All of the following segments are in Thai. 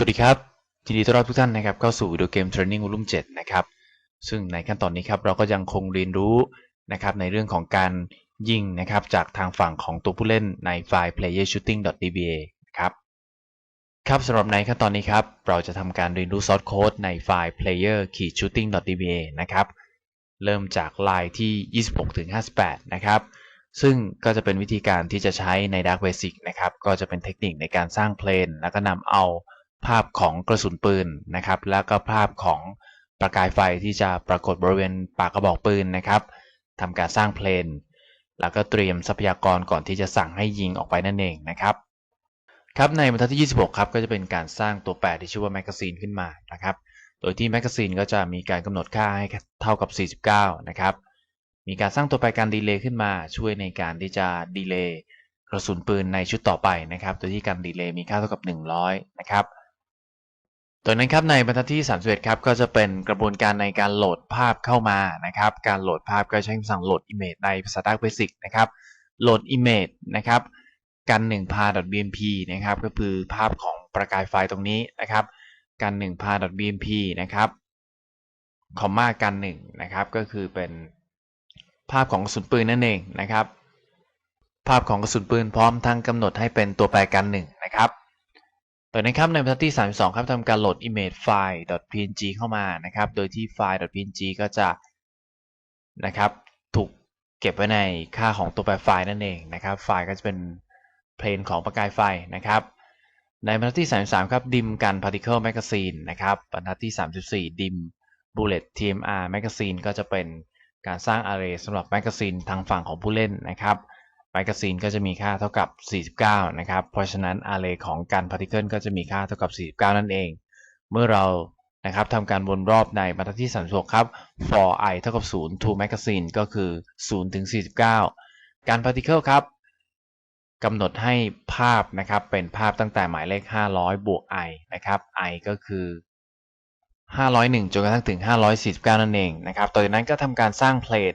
สวัสดีครับยินดีต้อนรับทุกท่านนะครับเข้าสู่วิดีโอเกม Training Volume 7นะครับซึ่งในขั้นตอนนี้ครับเราก็ยังคงเรียนรู้นะครับในเรื่องของการยิงนะครับจากทางฝั่งของตัวผู้เล่นในไฟล์ playershooting.dba นะครับครับสำหรับในขั้นตอนนี้ครับเราจะทำการเรียนรู้ซอสโค้ดในไฟล์ player-shooting.dba นะครับเริ่มจากลายที่ 26-58 นะครับซึ่งก็จะเป็นวิธีการที่จะใช้ใน Dark Basic นะครับก็จะเป็นเทคนิคในการสร้างเพลนแล้วก็นำเอา ภาพของกระสุนปืนนะครับ แล้วก็ภาพของประกายไฟที่จะปรากฏบริเวณปากกระบอกปืนนะครับทำการสร้างเพลน แล้วก็เตรียมทรัพยากรก่อนที่จะสั่งให้ยิงออกไปนั่นเองนะครับ ครับในบรรทัดที่ 26 ครับก็จะเป็นการสร้างตัวแปรที่ชื่อว่าแมกกาซีนขึ้นมานะครับ โดยที่แมกกาซีนก็จะมีการกำหนดค่าให้เท่ากับ 49 นะครับ มีการสร้างตัวแปรการดีเลย์ขึ้นมา ช่วยในการที่จะดีเลย์กระสุนปืนในชุดต่อไปนะครับ โดยที่การดีเลย์มีค่าเท่ากับ 100 นะครับ ตัวนั้นครับในบรรทัดที่31ครับก็จะเป็นกระบวนการในการโหลดภาพเข้ามานะครับ การโหลดภาพก็ใช้คำสั่งโหลด image ในภาษา Dark Basic นะครับโหลด image นะครับกัน1 p a bmp นะครับก็คือภาพของประกายไฟตรงนี้นะครับกัน1 p a bmp นะครับคอมมากัน1นะครับก็คือเป็นภาพของกระสุนปืนนั่นเองนะครับ ภาพของกระสุนปืนพร้อมทั้งกำหนดให้เป็นตัวแปรกัน1นะครับ ต่อนะครับในบรรทัดที่ 32 ครับทำการโหลด image file .png เข้ามานะครับ โดยที่ไฟล์ .png ก็จะนะครับถูกเก็บไว้ในค่าของตัวแปรไฟล์นั่นเองนะครับ ไฟล์ก็จะเป็นเพลนของประกายไฟนะครับ ในบรรทัดที่ 33 ครับดิมกัน particle magazine นะครับ บรรทัดที่ 34 ดิม bullet tmr magazine ก็จะเป็นการสร้าง array สำหรับ magazine ทางฝั่งของผู้เล่นนะครับ แมกกาซีนก็จะมีค่าเท่ากับ 49 นะครับ เพราะฉะนั้น array ของการ particle ก็จะมีค่าเท่ากับ 49 นั่นเอง เมื่อเรานะครับทำการวนรอบในบรรทัดที่36ครับ for i เท่ากับ 0 to magazine ก็คือ0ถึง49 การ particle ครับกำหนดให้ภาพนะครับเป็นภาพตั้งแต่หมายเลข 500 บวก i นะครับ i ก็คือ 501 จนกระทั่งถึง 549 นั่นเองนะครับ ต่อจากนั้นก็ทำการสร้างเพลท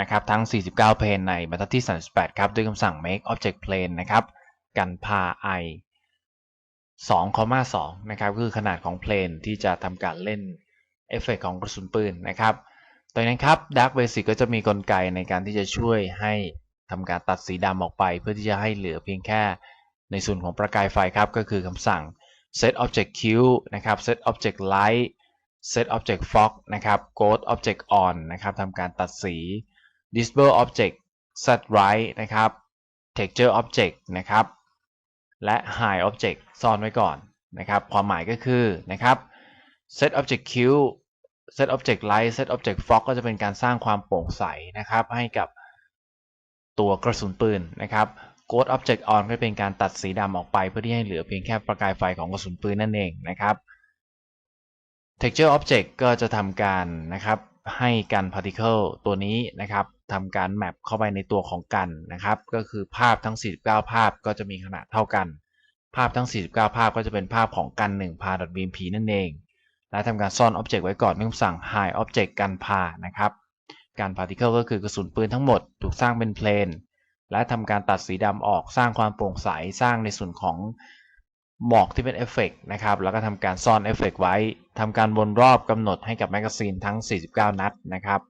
นะครับทั้ง 49 plane ในบรรทัดที่ 38 ครับด้วยคำสั่ง make object plane นะครับกันพา i 2,2 นะครับคือขนาดของเพลนที่จะทำการเล่นเอฟเฟกของกระสุนปืนนะครับต่อจากนั้นครับ Dark Basic ก็จะมีกลไกในการที่จะช่วยให้ทำการตัดสีดำออกไป เพื่อที่จะให้เหลือเพียงแค่ในส่วนของประกายไฟครับ ก็คือคำสั่ง set object q นะครับ set object light set object fog นะครับ ghost object on นะครับทำการตัดสี disable object set right นะครับ texture object นะครับ และ hide object ซ่อนไว้ก่อนนะครับ ความหมายก็คือนะครับ set object q set object light set object fog ก็จะเป็นการสร้างความโปร่งใสนะครับ ให้กับตัวกระสุนปืนนะครับ ghost object on ก็เป็นการตัดสีดำออกไป เพื่อที่ให้เหลือเพียงแค่ประกายไฟของกระสุนปืนนั่นเองนะครับ texture object ก็จะทำการนะครับให้กัน particle ตัวนี้นะครับ ทำการแมปเข้าไปในตัวของกันนะครับ ก็คือภาพทั้ง 49 ภาพก็จะมีขนาดเท่ากัน ภาพทั้ง 49 ภาพก็จะเป็นภาพของกัน1 par .bmp นั่นเอง และทำการซ่อน object ไว้ก่อนด้วยคำสั่ง hide object กัน par นะครับการ particle ก็คือกระสุนปืนทั้งหมดถูกสร้างเป็นเพลนและทำการตัดสีดำออกสร้างความโปร่งใสสร้างในส่วนของหมอกที่เป็นเอฟเฟกนะครับ แล้วก็ทำการซ่อนเอฟเฟกไว้ทำการวนรอบกำหนดให้กับแมกกาซีนทั้ง 49 นัดนะครับ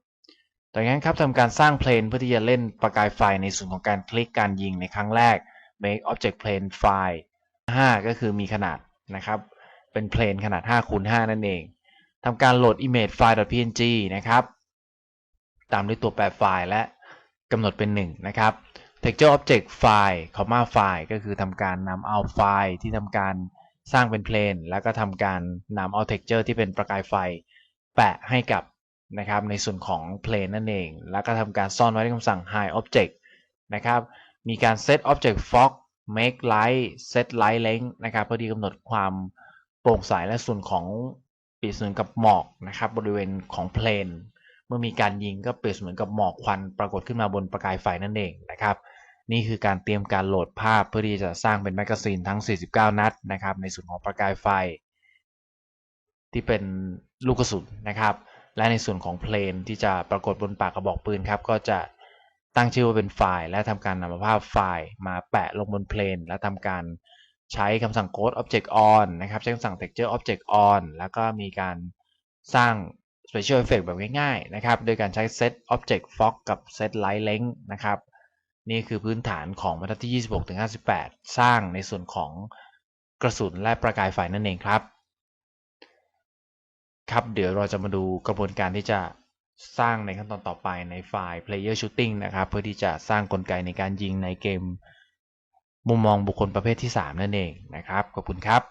จากนั้นครับทำการสร้างเพลนเพื่อที่จะเล่นประกายไฟในส่วนของการคลิกการยิงในครั้งแรก make object plane file 5 ก็คือมีขนาดนะครับ เป็นเพลนขนาด5คูณ5นั่นเองทำการโหลด image file .png นะครับ ตามด้วยตัวแปรไฟล์และกำหนดเป็น 1 นะครับ texture object file comma file ก็คือทำการนำเอาไฟล์ที่ทำการสร้างเป็นเพลน แล้วก็ทำการนำเอา texture ที่เป็นประกายไฟ แปะให้กับ นะครับในส่วนของเพลนนั่นเอง แล้วก็ทำการซ่อนไว้ด้วยคำสั่ง hide object นะครับมีการ set object fog make light set light length นะครับเพื่อที่กำหนดความโปร่งใสและส่วนของเปรียบเสมือนกับหมอกนะครับบริเวณของเพลนเมื่อมีการยิงก็เปรียบเสมือนกับหมอกควันปรากฏขึ้นมาบนประกายไฟนั่นเองนะครับ นี่คือการเตรียมการโหลดภาพเพื่อที่จะสร้างเป็นแมกกาซีนทั้ง 49 นัดนะครับในส่วนของประกายไฟ ที่เป็นลูกกระสุนนะครับ และในส่วนของเพลนที่จะปรากฏบนปากกระบอกปืนครับ ก็จะตั้งชื่อว่าเป็นไฟล์ และทำการนำภาพไฟล์มาแปะลงบนเพลนและทำการใช้คำสั่ง code object on นะครับ ใช้คำสั่ง texture object on แล้วก็มีการสร้าง special effect แบบง่ายๆนะครับ โดยการใช้ set object fog กับ set light length นะครับ นี่คือพื้นฐานของบรรทัดที่ 26-58 สร้างในส่วนของกระสุนและประกายไฟนั่นเองครับ ครับเดี๋ยวเราจะมาดูกระบวนการที่จะสร้างในขั้นตอนต่อไปในไฟล์ player shooting นะครับ เพื่อที่จะสร้างกลไกในการยิงในเกม มุมมองบุคคลประเภทที่ 3 นั่นเองนะครับ ขอบคุณครับ